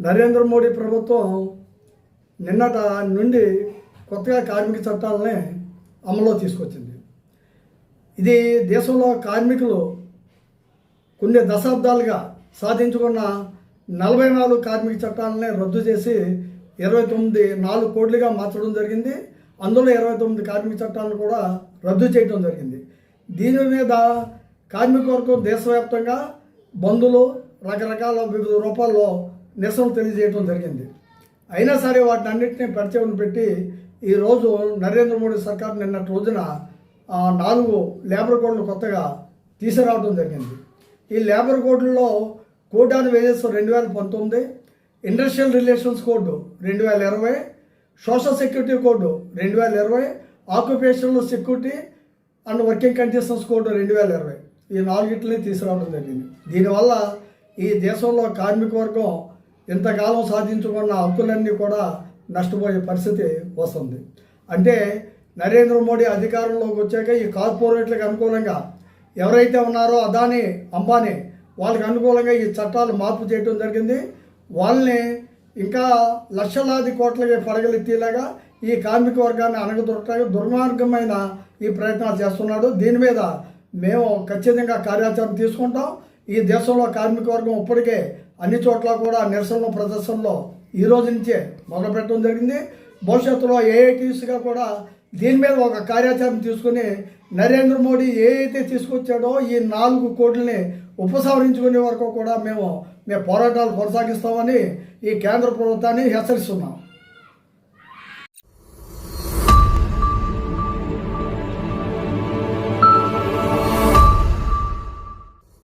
నరేంద్ర మోడీ ప్రభుత్వం నిన్నట నుండి కొత్తగా కార్మిక చట్టాలని అమల్లో తీసుకొచ్చింది. ఇది దేశంలో కార్మికులు కొన్ని దశాబ్దాలుగా సాధించుకున్న నలభై నాలుగు కార్మిక చట్టాలని రద్దు చేసి ఇరవై తొమ్మిది నాలుగు కోట్లుగా మార్చడం జరిగింది. అందులో ఇరవై తొమ్మిది కార్మిక చట్టాలను కూడా రద్దు చేయడం జరిగింది. దీని మీద కార్మిక వర్గం దేశవ్యాప్తంగా బంధులు రకరకాల వివిధ రూపాల్లో నిరసన తెలియజేయడం జరిగింది. అయినా సరే వాటిని అన్నింటినీ పరిచయం పెట్టి ఈరోజు నరేంద్ర మోడీ సర్కార్ నిన్నటి రోజున నాలుగు లేబర్ కోడ్లు కొత్తగా తీసుకురావడం జరిగింది. ఈ లేబర్ కోడ్లలో కోడ్ ఆన్ వేజెస్ రెండు వేల పంతొమ్మిది ఇండస్ట్రియల్ రిలేషన్స్ కోడ్ రెండు వేల ఇరవై సోషల్ సెక్యూరిటీ కోడ్ రెండు వేల ఇరవై occupational security and working conditions code రెండు వేల ఇరవై. ఈ నాలుగిట్లని తీసుకురావడం జరిగింది. దీనివల్ల ఈ దేశంలో కార్మిక వర్గం ఇంతకాలం సాధించుకున్న హక్కులన్నీ కూడా నష్టపోయే పరిస్థితి వస్తుంది. అంటే నరేంద్ర మోడీ అధికారంలోకి వచ్చాక ఈ కార్పొరేట్లకు అనుకూలంగా ఎవరైతే ఉన్నారో అదాని అంబానీ వాళ్ళకి అనుకూలంగా ఈ చట్టాలు మార్పు చేయడం జరిగింది. వాళ్ళని ఇంకా లక్షలాది కోట్లకి పడగలెత్తేలాగా ఈ కార్మిక వర్గాన్ని అణగదొరక దుర్మార్గమైన ఈ ప్రయత్నాలు చేస్తున్నాడు. దీని మీద మేము ఖచ్చితంగా కార్యాచరణ తీసుకుంటాం. ఈ దేశంలో కార్మిక వర్గం ఇప్పటికే అన్ని చోట్ల కూడా నిరసనలు ప్రదర్శనలో ఈ రోజు నుంచే మొదలు పెట్టడం జరిగింది. భవిష్యత్తులో ఏఐటీసీగా కూడా దీని మీద ఒక కార్యాచరణ తీసుకుని నరేంద్ర మోడీ ఏదైతే తీసుకొచ్చాడో ఈ నాలుగు కోట్లని ఉపసంహరించుకునే వరకు కూడా మేము మేము పోరాటాలు కొనసాగిస్తామని ఈ కేంద్ర ప్రభుత్వాన్ని హెచ్చరిస్తున్నాం.